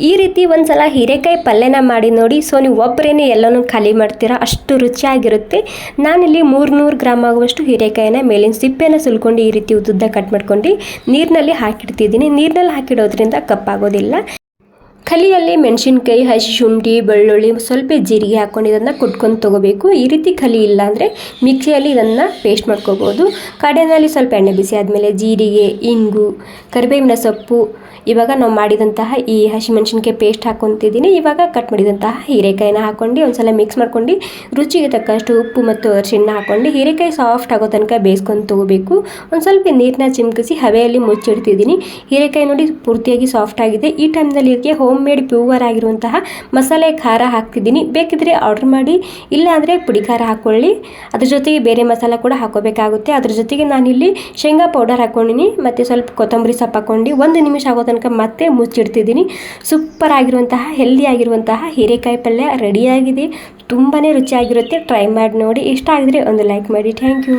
ಈ ರೀತಿ ಒಂದ್ಸಲ ಹೀರೆಕಾಯಿ ಪಲ್ಯನ ಮಾಡಿ ನೋಡಿ. ಸೊ, ನೀವು ಒಬ್ಬರೇನೆ ಎಲ್ಲನೂ ಖಾಲಿ ಮಾಡ್ತೀರಾ? ಅಷ್ಟು ರುಚಿಯಾಗಿರುತ್ತೆ. ನಾನಿಲ್ಲಿ ಮೂರ್ನೂರು ಗ್ರಾಮ್ ಆಗುವಷ್ಟು ಹೀರೆಕಾಯಿನ ಮೇಲಿನ ಸಿಪ್ಪೆನ ಸುಲ್ಕೊಂಡು ಈ ರೀತಿ ಉದ್ದುದ್ದ ಕಟ್ ಮಾಡ್ಕೊಂಡು ನೀರಿನಲ್ಲಿ ಹಾಕಿಡ್ತಿದ್ದೀನಿ. ನೀರಿನಲ್ಲಿ ಹಾಕಿಡೋದ್ರಿಂದ ಕಪ್ಪಾಗೋದಿಲ್ಲ. ಕಲಿಯಲ್ಲಿ ಮೆಣಸಿನ್ಕಾಯಿ, ಹಸಿ ಶುಂಠಿ, ಬೆಳ್ಳುಳ್ಳಿ ಸ್ವಲ್ಪ ಜೀರಿಗೆ ಹಾಕ್ಕೊಂಡು ಇದನ್ನು ಕುಟ್ಕೊಂಡು ತೊಗೋಬೇಕು. ಈ ರೀತಿ ಕಲಿ ಇಲ್ಲ ಅಂದರೆ ಮಿಕ್ಸಿಯಲ್ಲಿ ಇದನ್ನು ಪೇಸ್ಟ್ ಮಾಡ್ಕೋಬೋದು. ಕಡೆಯಲ್ಲಿ ಸ್ವಲ್ಪ ಎಣ್ಣೆ ಬಿಸಿ ಆದಮೇಲೆ ಜೀರಿಗೆ, ಇಂಗು, ಕರಿಬೇವಿನ ಸೊಪ್ಪು, ಇವಾಗ ನಾವು ಮಾಡಿದಂತಹ ಈ ಹಸಿಮೆಣಸಿನ್ಕಾಯಿ ಪೇಸ್ಟ್ ಹಾಕ್ಕೊತಿದ್ದೀನಿ. ಇವಾಗ ಕಟ್ ಮಾಡಿದಂತಹ ಹೀರೆಕಾಯಿನ ಹಾಕ್ಕೊಂಡು ಒಂದ್ಸಲ ಮಿಕ್ಸ್ ಮಾಡ್ಕೊಂಡು ರುಚಿಗೆ ತಕ್ಕಷ್ಟು ಉಪ್ಪು ಮತ್ತು ಅರಿಶಿಣ ಹಾಕ್ಕೊಂಡು ಹೀರೆಕಾಯಿ ಸಾಫ್ಟ್ ಆಗೋ ತನಕ ಬೇಯಿಸ್ಕೊಂಡು ತೊಗೋಬೇಕು. ಒಂದು ಸ್ವಲ್ಪ ನೀರನ್ನ ಚಿಮ್ಕಿಸಿ ಹವೆಯಲ್ಲಿ ಮುಚ್ಚಿಡ್ತಿದ್ದೀನಿ. ಹೀರೆಕಾಯಿ ನೋಡಿ ಪೂರ್ತಿಯಾಗಿ ಸಾಫ್ಟ್ ಆಗಿದೆ. ಈ ಟೈಮ್ನಲ್ಲಿ ಇದಕ್ಕೆ ಹೋಮ್ ಮೇಡ್ ಪ್ಯೂವರ್ ಆಗಿರುವಂತಹ ಮಸಾಲೆ ಖಾರ ಹಾಕ್ತಿದ್ದೀನಿ. ಬೇಕಿದ್ರೆ ಆರ್ಡ್ರ್ ಮಾಡಿ, ಇಲ್ಲಾಂದರೆ ಪುಡಿ ಖಾರ ಹಾಕ್ಕೊಳ್ಳಿ ಅದ್ರ ಜೊತೆಗೆ ಬೇರೆ ಮಸಾಲ ಕೂಡ ಹಾಕೋಬೇಕಾಗುತ್ತೆ. ಅದ್ರ ಜೊತೆಗೆ ನಾನಿಲ್ಲಿ ಶೇಂಗಾ ಪೌಡರ್ ಹಾಕ್ಕೊಂಡಿನಿ ಮತ್ತು ಸ್ವಲ್ಪ ಕೊತ್ತಂಬರಿ ಸೊಪ್ಪು ಹಾಕ್ಕೊಂಡು ಒಂದು ನಿಮಿಷ ಆಗೋ ತನಕ ಮತ್ತೆ ಮುಚ್ಚಿಡ್ತಿದ್ದೀನಿ. ಸೂಪರ್ ಆಗಿರುವಂತಹ ಹೆಲ್ದಿ ಆಗಿರುವಂತಹ ಹೀರೆಕಾಯಿ ಪಲ್ಯ ರೆಡಿಯಾಗಿದೆ ತುಂಬಾ ರುಚಿಯಾಗಿರುತ್ತೆ. ಟ್ರೈ ಮಾಡಿ ನೋಡಿ. ಇಷ್ಟ ಆಗಿದ್ರೆ ಒಂದು ಲೈಕ್ ಮಾಡಿ. Thank you